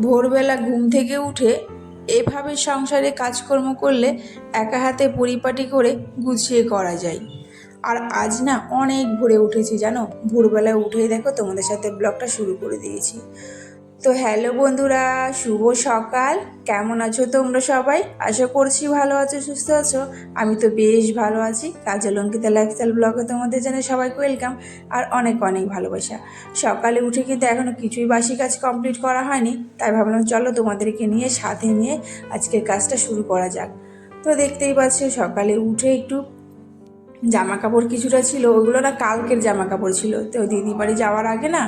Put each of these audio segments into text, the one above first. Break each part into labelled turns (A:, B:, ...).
A: ভোরবেলা ঘুম থেকে উঠে এভাবে সংসারে কাজকর্ম করলে একা হাতে পরিপাটি করে গুছিয়ে করা যায়। আর আজ না অনেক ভোরে উঠেছি জানো? ভোরবেলায় উঠেই দেখো তোমাদের সাথে ব্লগটা শুরু করে দিয়েছি। তো হ্যালো বন্ধুরা, শুভ সকাল। কেমন আছো তোমরা সবাই? আশা করছি ভালো আছো, সুস্থ আছো। আমি তো বেশ ভালো আছি। কাজল অঙ্কিতা লাইফস্টাইল ব্লগে তোমাদের জন্য সবাইকে ওয়েলকাম আর অনেক অনেক ভালোবাসা। সকালে উঠে কিন্তু এখনও কিছুই বাসি কাজ কমপ্লিট করা হয়নি। তাই ভাবলাম, চলো তোমাদেরকে নিয়ে সাথে নিয়ে আজকের কাজটা শুরু করা যাক। তো দেখতেই পাচ্ছ, সকালে উঠে একটু জামা কাপড় কিছুটা ছিল। ওগুলো না কালকের জামা কাপড় ছিল। তো দিদি বাড়ি যাওয়ার আগে না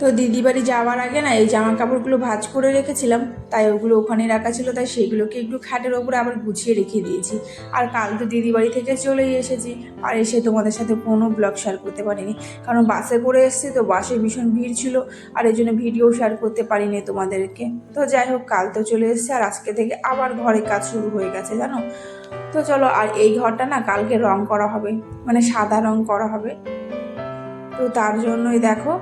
A: তো দিদি বাড়ি যাওয়ার আগে না এই জামা কাপড়গুলো ভাজ করে রেখেছিলাম, তাই ওগুলো ওখানে রাখা ছিল, তাই সেগুলোকে একটু খাটের ওপরে আবার গুছিয়ে রেখে দিয়েছি। আর কাল তো দিদি বাড়ি থেকে চলেই এসেছি, আর এসে তোমাদের সাথে কোনো ব্লগ শেয়ার করতে পারিনি। কারণ বাসে করে এসেছি তো বাসে ভীষণ ভিড় ছিল, আর এই জন্য ভিডিও শেয়ার করতে পারিনি তোমাদেরকে। তো যাই হোক, কাল তো চলে এসেছে, আর আজকে থেকে আবার ঘরে কাজ শুরু হয়ে গেছে, জানো? তো চলো, আর এই ঘরটা না কালকে রং করা হবে মানে সাদা রং করা হবে। তো তার জন্যই দেখো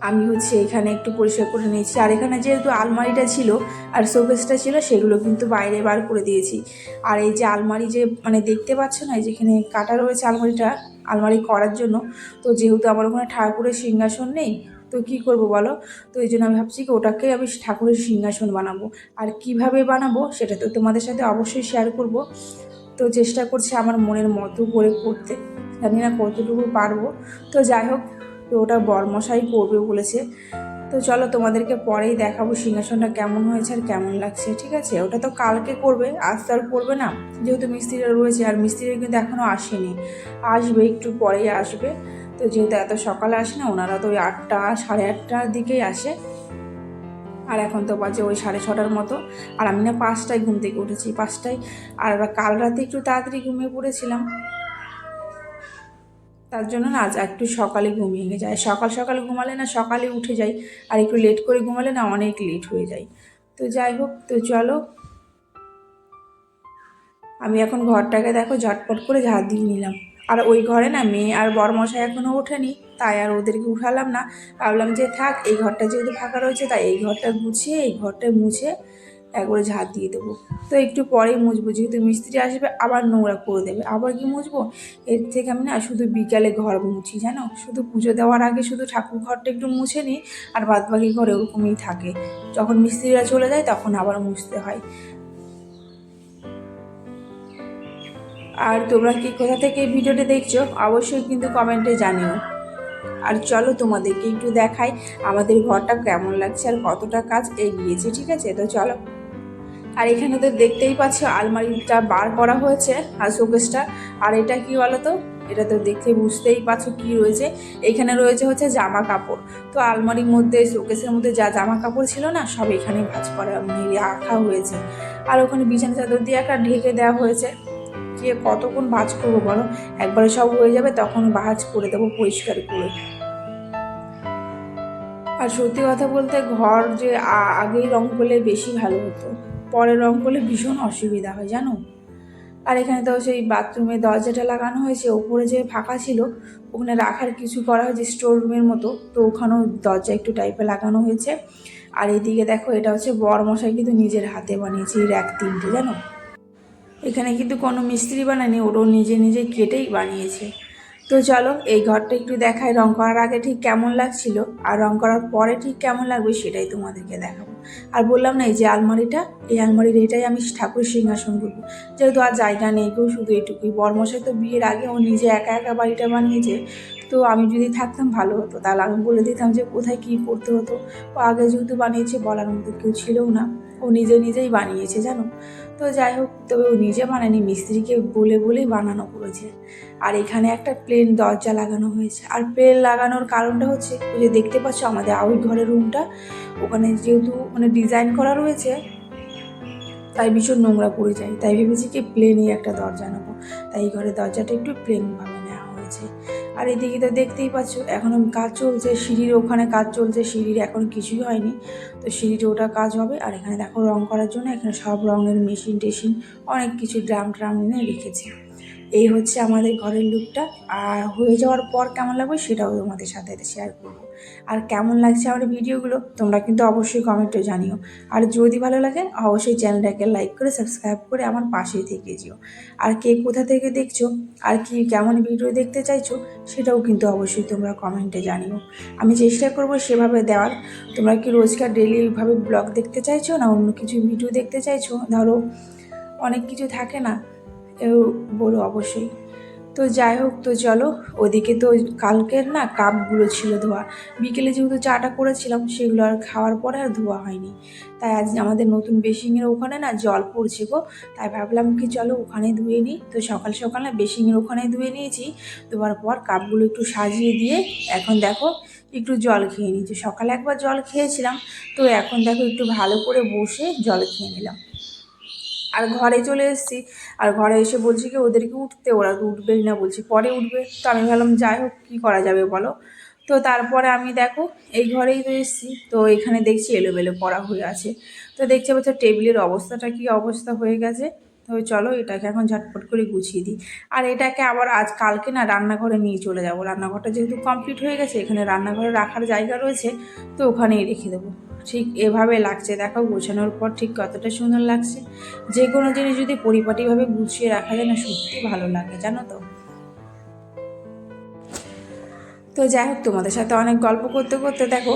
A: আমি হচ্ছে এখানে একটু পরিষ্কার করে নিয়েছি। আর এখানে যেহেতু আলমারিটা ছিল আর শোকেসটা ছিল, সেগুলো কিন্তু বাইরে বার করে দিয়েছি। আর এই যে আলমারি যে মানে দেখতে পাচ্ছ না যেখানে কাটা রয়েছে আলমারিটা, আলমারি করার জন্য। তো যেহেতু আমার ওখানে ঠাকুরের সিংহাসন নেই, তো কি করব বলো? তো এই জন্য আমি ভাবছি কি ওটাকে আমি ঠাকুরের সিংহাসন বানাবো। আর কীভাবে বানাবো সেটা তো তোমাদের সাথে অবশ্যই শেয়ার করব। তো চেষ্টা করছি আমার মনের মতো করে করতে। জানি না কতটুকু পারব। তো যাই হোক তো ওটা বরমশাই করবে বলেছে। তো চলো তোমাদেরকে পরেই দেখাবো সিংহাসনটা কেমন হয়েছে আর কেমন লাগছে, ঠিক আছে? ওটা তো কালকে করবে, আজ তো আর করবে না। যেহেতু মিস্ত্রিরা রয়েছে আর মিস্ত্রিরা কিন্তু এখনও আসেনি। আসবে, একটু পরেই আসবে। তো যেহেতু এত সকালে আসে না, ওনারা তো ওই আটটা, সাড়ে আটটার দিকেই আসে। আর এখন তো বাজে ওই সাড়ে ছটার মতো। আর আমি না পাঁচটায় ঘুম থেকে উঠেছি, পাঁচটায়। আর কাল রাতে একটু তাড়াতাড়ি ঘুমিয়ে পড়েছিলাম। তার জন্য না আজ একটু সকালে ঘুমিয়ে যায়। সকাল সকালে ঘুমালে না সকালে উঠে যাই, আর একটু লেট করে ঘুমালে না অনেক লেট হয়ে যায় তো যাই হোক, তো চলো। আমি এখন ঘরটাকে দেখো ঝটপট করে ঝাড় দিয়ে নিলাম। আর ওই ঘরে না মেয়ে আর বরমশাই এখনও ওঠেনি, তাই আর ওদেরকে উঠালাম না। ভাবলাম যে থাক, এই ঘরটা যেহেতু ফাঁকা রয়েছে, তাই এই ঘরটা গুছিয়ে, এই ঘরটা মুছে একবারে ঝাড় দিয়ে দেবো। তো একটু পরেই মুছবো, যেহেতু মিস্ত্রি আসবে, আবার নোংরা করে দেবে। আবার কি মুছবো? এর থেকে আমি না শুধু বিকালে ঘর মুছি, জানো? শুধু পুজো দেওয়ার আগে শুধু ঠাকুর ঘরটা একটু মুছে নিই, আর বাদ বাকি ঘর ওরকমই থাকে। যখন মিস্ত্রিরা চলে যায়, তখন আবার মুছতে হয়। আর তোমরা কি কোথা থেকে এই ভিডিওটা দেখছ, অবশ্যই কিন্তু কমেন্টে জানিও। আর চলো তোমাদেরকে একটু দেখাই, আমাদের ঘরটা কেমন লাগছে আর কতটা কাজ এগিয়েছে, ঠিক আছে? তো চলো। আর এখানে তো দেখতেই পাচ্ছ, আলমারিটা বার করা হয়েছে, আর শোকেসটা। আর এটা কি বলো তো এটা তো দেখে বুঝতেই পারছ কি রয়েছে। এখানে রয়েছে হচ্ছে জামা কাপড়। তো আলমারির মধ্যে, শোকেসের মধ্যে যা জামা কাপড় ছিল না, সব এখানে ভাজ করা মানে রাখা হয়েছে। আর ওখানে বিছানা চাদর দিয়ে একটা ঢেকে দেওয়া হয়েছে। কে কতক্ষণ ভাজ করব বলো? একবারে সব হয়ে যাবে, তখন ভাজ করে দেবো পরিষ্কার করে। আর সত্যি কথা বলতে, ঘর যে আগেই রং করলে বেশি ভালো হতো। পরে রং করলে ভীষণ অসুবিধা হয়, জানো? আর এখানে তো সেই বাথরুমে দরজাটা লাগানো হয়েছে, ওপরে যে ফাঁকা ছিল, ওখানে রাখার কিছু করা হয়েছে স্টোর রুমের মতো, তো ওখানেও দরজা একটু টাইপে লাগানো হয়েছে। আর এদিকে দেখো, এটা হচ্ছে বর মশাই কিন্তু নিজের হাতে বানিয়েছে, এই র্যাক তিনটে, জানো? এখানে কিন্তু কোনো মিস্ত্রি বানায়নি, ওরও নিজে নিজে কেটেই বানিয়েছে। তো চলো, এই ঘরটা একটু দেখাই। রং করার আগে ঠিক কেমন লাগছিল? আর রং করার পরে ঠিক কেমন লাগবে সেটাই তোমাদেরকে দেখাবো। আর বললাম না, এই যে আলমারিটা, এই আলমারির এটাই আমি ঠাকুর সিংহাসন করব। যেহেতু আর জায়গা নেই কেউ, শুধু এটুকুই। বর্মশাই তো বিয়ের আগে ও নিজে একা একা বাড়িটা বানিয়েছে। তো আমি যদি থাকতাম, ভালো হতো। তাহলে আমি বলে দিতাম যে কোথায় কী করতে হতো। ও আগে যেহেতু বানিয়েছে, বলার মতো কেউ ছিলও না। ও নিজে নিজেই বানিয়েছে, জানো? তো যাই হোক, তবে ও নিজে বানায়নি, মিস্ত্রিকে বলে বলেই বানানো করেছে। আর এখানে একটা প্লেন দরজা লাগানো হয়েছে। আর প্লেন লাগানোর কারণটা হচ্ছে যে দেখতে পাচ্ছ আমাদের ওই ঘরের রুমটা ওখানে যেহেতু মানে ডিজাইন করা রয়েছে, তাই ভীষণ নোংরা পড়ে যায়। তাই ভেবেছি কি প্লেনই একটা দরজা নেব। তাই এই ঘরের দরজাটা একটু প্লেনভাবে নেওয়া হয়েছে। আর এদিকে তো দেখতেই পাচ্ছ এখনও কাজ চলছে, সিঁড়ির ওখানে কাজ চলছে, সিঁড়ির এখন কিছুই হয়নি। তো সিঁড়ির ওটা কাজ হবে, আর এখানে দেখো রং করার জন্য এখানে সব রঙের মেশিন টেশিন, অনেক কিছু ড্রাম ট্রাম এনে রেখেছি। এই হচ্ছে আমাদের ঘরের লুকটা আর হয়ে যাওয়ার পর কেমন লাগবে সেটাও তোমাদের সাথে শেয়ার করব। আর কেমন লাগছে আমার ভিডিওগুলো, তোমরা কিন্তু অবশ্যই কমেন্টে জানিও। আর যদি ভালো লাগে, অবশ্যই চ্যানেলটাকে লাইক করে সাবস্ক্রাইব করে আমার পাশেই থেকে যেও। আর কে কোথা থেকে দেখছ, আর কি কেমন ভিডিও দেখতে চাইছো, সেটাও কিন্তু অবশ্যই তোমরা কমেন্টে জানিও। আমি চেষ্টা করব সেভাবে দেওয়ার। তোমরা কি রোজকার ডেলিভাবে ব্লগ দেখতে চাইছো, না অন্য কিছু ভিডিও দেখতে চাইছো? ধরো, অনেক কিছু থাকে না বলো অবশ্যই। তো যাই হোক তো চলো, ওদিকে তো কালকের না কাপগুলো ছিল ধোয়া। বিকেলে যেহেতু চাটা করেছিলাম, সেগুলো আর খাওয়ার পরে আর ধোয়া হয়নি। তাই আজ আমাদের নতুন বেসিংয়ের ওখানে না জল পড়ছে গো। তাই ভাবলাম কি চলো ওখানে ধুয়ে নিই। তো সকাল সকাল না বেসিংয়ের ওখানে ধুয়ে নিয়েছি। ধোয়ার পর কাপগুলো একটু সাজিয়ে দিয়ে এখন দেখো একটু জল খেয়ে নিয়েছি সকালে একবার জল খেয়েছিলাম। তো এখন দেখো একটু ভালো করে বসে জল খেয়ে নিলাম। আর ঘরে চলে এসেছি। আর ঘরে এসে বলছি কি, ওদেরকে উঠতে, ওরা তো উঠবেই না বলছি। পরে উঠবে, তো আমি ভাবলাম, যাই হোক, কী করা যাবে বলো? তো তারপরে আমি দেখো, এই ঘরেই তো এসেছি। তো এখানে দেখছি এলোমেলো পড়া হয়ে আছে। তো দেখছি বলছে টেবিলের অবস্থাটা কি অবস্থা হয়ে গেছে। তো চলো, এটাকে এখন ঝটপট করে গুছিয়ে দিই। আর এটাকে আবার আজ কালকে না রান্নাঘরে নিয়ে চলে যাব। রান্নাঘরটা যেহেতু কমপ্লিট হয়ে গেছে, এখানে রান্নাঘরে রাখার জায়গা রয়েছে, তো ওখানেই রেখে দেবো। ঠিক এভাবে লাগছে। দেখো গোছানোর পর ঠিক কতটা সুন্দর লাগছে। যে কোনো জিনিস যদি পরিপাটিভাবে গুছিয়ে রাখা যায় না সত্যি ভালো লাগে, জানো তো। তো যাই হোক, তোমাদের সাথে অনেক গল্প করতে করতে দেখো,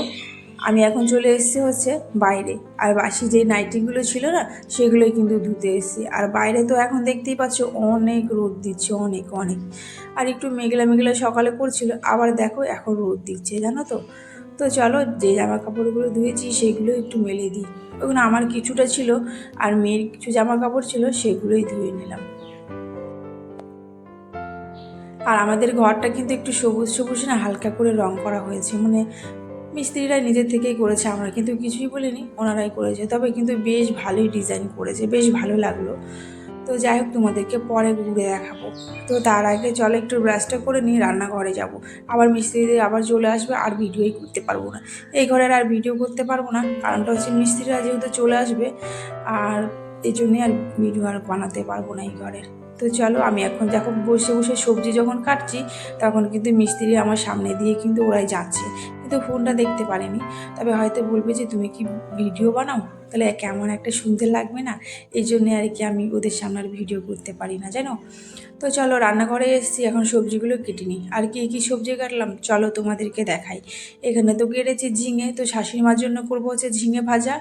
A: আমি এখন চলে এসেছি হচ্ছে বাইরে। আর বাসি যে নাইটিগুলো ছিল না, সেগুলোই কিন্তু ধুতে এসেছি। আর বাইরে তো এখন দেখতেই পাচ্ছ, অনেক রোদ দিচ্ছে, অনেক অনেক। আর একটু মেঘলা মেঘলা সকালে পড়ছিল আবার দেখো এখন রোদ দিচ্ছে, জানো তো। তো চলো যে জামা কাপড়গুলো ধুয়েছি সেগুলো একটু মেলে দিই। ওখানে আমার কিছুটা ছিল আর মেয়ের কিছু জামা কাপড় ছিল সেগুলোই ধুয়ে নিলাম। আর আমাদের ঘরটা কিন্তু একটু সবুজ সবুজ না, হালকা করে রং করা হয়েছে। মানে মিস্ত্রিরা নিজের থেকেই করেছে, আমরা কিন্তু কিছুই বলিনি, ওনারাই করেছে। তবে কিন্তু বেশ ভালোই ডিজাইন করেছে, বেশ ভালো লাগল। তো যাই হোক, তোমাদেরকে পরে ঘুরে দেখাবো। তো তার আগে চলো একটু ব্রাশটা করে নিয়ে রান্নাঘরে যাব। আবার মিস্ত্রিদের আবার চলে আসবে, আর ভিডিওই করতে পারব না। এই ঘরের আর ভিডিও করতে পারব না, কারণটা হচ্ছে মিস্ত্রিরা যেহেতু চলে আসবে, আর এই জন্যে আর ভিডিও আর বানাতে পারব না এই ঘরের তো চলো, আমি এখন যখন বসে বসে সবজি যখন কাটছি, তখন কিন্তু মিস্ত্রি আমার সামনে দিয়ে কিন্তু ওরাই যাচ্ছে। কিন্তু ফোনটা দেখতে পারেনি। তবে হয়তো বলবে যে, তুমি কি ভিডিও বানাও? তাহলে কেমন একটা শুনতে লাগবে না? এই জন্যে আর কি আমি ওদের সামনে আর ভিডিও করতে পারি না, জানো? তো চলো, রান্নাঘরে এসেছি, এখন সবজিগুলো কেটে নিই। আর কি কী সবজি কাটলাম? চলো তোমাদেরকে দেখাই। এখানে তো কেটেছি ঝিঙে, তো শাশুড়ি মার জন্য করব হচ্ছে ঝিঙে ভাজা,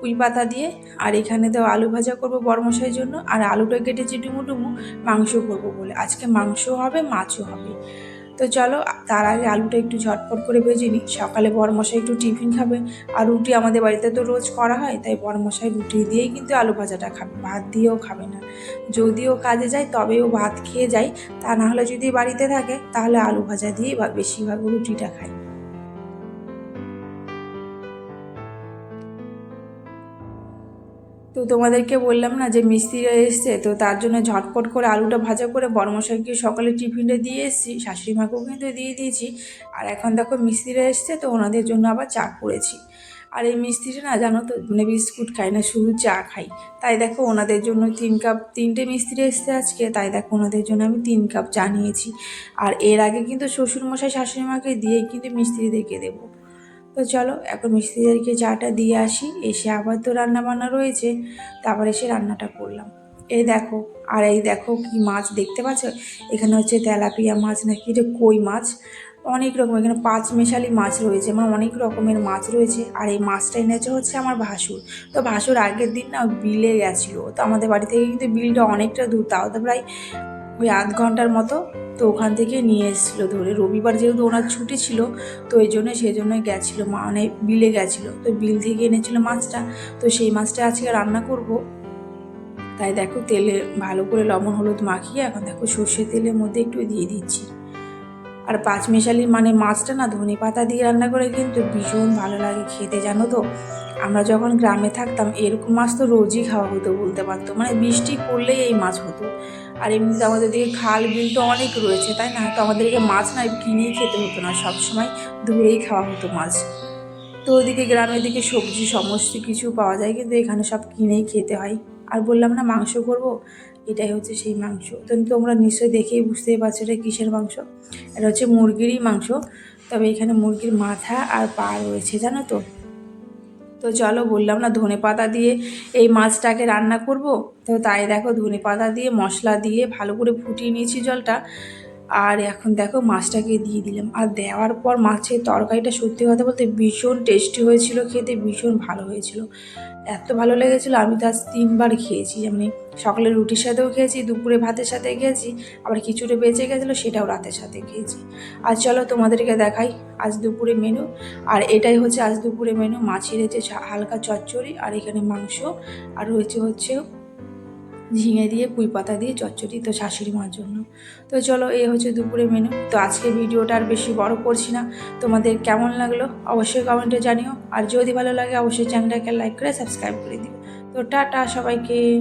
A: পুঁই পাতা দিয়ে। আর এখানে তো আলু ভাজা করব বরমশাইয়ের জন্য। আর আলুটা কেটেছি ডুমু ডুমু মাংস করব বলে। আজকে মাংস হবে, মাছও হবে। তো চলো, তার আগে আলুটা একটু ঝটপট করে ভেজে নিই। সকালে বরমশাই একটু টিফিন খাবে, আর রুটি আমাদের বাড়িতে তো রোজ করা হয়, তাই বরমশাই রুটি দিয়েই কিন্তু আলু ভাজাটা খাবে, ভাত দিয়েও খাবে না। যদিও কাজে যায় তবেও ভাত খেয়ে যায়, তা না হলে যদি বাড়িতে থাকে, তাহলে আলু ভাজা দিয়েই বা বেশিরভাগ রুটিটা খায়। তো তোমাদেরকে বললাম না যে মিস্ত্রিরা এসছে, তো তার জন্য ঝটপট করে আলুটা ভাজা করে বড়মশাইকে সকালে টিফিনটা দিয়ে এসেছি, শাশুড়ি মাকেও কিন্তু দিয়ে দিয়েছি। আর এখন দেখো মিস্ত্রিরা এসছে, তো ওনাদের জন্য আবার চা করেছি। আর এই মিস্ত্রিটা না জানো তো মানে বিস্কুট খায় না, শুধু চা খাই। তাই দেখো ওনাদের জন্য তিন কাপ, তিনটে মিস্ত্রি এসছে আজকে, তাই দেখো ওনাদের জন্য আমি তিন কাপ চা নিয়েছি। আর এর আগে কিন্তু শ্বশুরমশাই শাশুড়ি মাকে দিয়েই কিন্তু মিস্ত্রিদেরকে দেবো। তো চলো, এখন মিস্ত্রিদেরকে চাটা দিয়ে আসি। এসে আবার তো রান্না বান্না রয়েছে। তারপর এসে রান্নাটা করলাম। এই দেখো, আর এই দেখো কি মাছ দেখতে পাচ্ছ? এখানে হচ্ছে তেলাপিয়া মাছ নাকি, এটা কই মাছ? অনেক রকম, এখানে পাঁচ মেশালি মাছ রয়েছে মানে অনেক রকমের মাছ রয়েছে। আর এই মাছটা এনেছে হচ্ছে আমার ভাসুর। তো ভাসুর আগের দিন না বিলে গেছিল। তো আমাদের বাড়ি থেকে কিন্তু বিলটা অনেকটা দূর, তাও তো প্রায় ওই আধ ঘণ্টার মতো তো ওখান থেকে নিয়ে এসেছিল। ধরে রবিবার যেহেতু ওনার ছুটি ছিল, তো এই জন্য সেই জন্যই গেছিল মানে বিলে গেছিল। তো বিল থেকে এনেছিল মাছটা, তো সেই মাছটা আজকে রান্না করব। তাই দেখো তেলে ভালো করে লবণ, হলুদ মাখিয়ে এখন দেখো সর্ষে তেলের মধ্যে একটু দিয়ে দিচ্ছি। আর পাঁচ মেশালি মানে মাছটা না ধনে পাতা দিয়ে রান্না করে কিন্তু ভীষণ ভালো লাগে খেতে, জানো তো? আমরা যখন গ্রামে থাকতাম, এরকম মাছ তো রোজই খাওয়া হতো বলতে পারতো। মানে বৃষ্টি পড়লেই এই মাছ হতো। আর এমনিতে আমাদের দিকে খাল, বিল তো অনেক রয়েছে, তাই না? তো আমাদেরকে মাছ না কিনেই খেতে হতো না, সবসময় ধরেই খাওয়া হতো মাছ। তো ওদিকে গ্রামের দিকে সবজি সমস্ত কিছু পাওয়া যায়, কিন্তু এখানে সব কিনেই খেতে হয়। আর বললাম না, মাংস করব? এটাই হচ্ছে সেই মাংস। তো তোমরা নিশ্চয়ই দেখেই বুঝতেই পারছ এটা কিসের মাংস? এটা হচ্ছে মুরগিরই মাংস। তবে এখানে মুরগির মাথা আর পা রয়েছে, জানো তো? তো চলো বললাম না ধনে পাতা দিয়ে এই মাছটাকে রান্না করব। তো তাই দেখো ধনে পাতা দিয়ে মশলা দিয়ে ভালো করে ফুটিয়ে নিয়েছি জলটা। আর এখন দেখো মাছটাকে দিয়ে দিলাম। আর দেওয়ার পর মাছের তরকারিটা সত্যি কথা বলতে ভীষণ টেস্টি হয়েছিল, খেতে ভীষণ ভালো হয়েছিল। এত ভালো লেগেছিলো, আমি তো আজ তিনবার খেয়েছি। মানে সকালে রুটির সাথেও খেয়েছি, দুপুরে ভাতের সাথে খেয়েছি, আবার কিছুটা বেঁচে গেছিল, সেটাও রাতের সাথে খেয়েছি। আর চলো তোমাদেরকে দেখাই আজ দুপুরে মেনু আর এটাই হচ্ছে আজ দুপুরে মেনু মাছের হচ্ছে হালকা চচ্চড়ি আর এখানে মাংস। আর রয়েছে হচ্ছে ঝিঙে দিয়ে পুঁই পাতা দিয়ে চচ্চড়ি তো শাশুড়ি মার জন্য। তো চলো এই হচ্ছে দুপুরে মেনু তো আজকে ভিডিওটা আর বেশি বড় করছি না। তোমাদের কেমন লাগল অবশ্যই কমেন্টে জানিও। আর যদি ভালো লাগে, অবশ্যই চ্যানেলটাকে লাইক করে সাবস্ক্রাইব করে দিও। তো টাটা সবাইকে।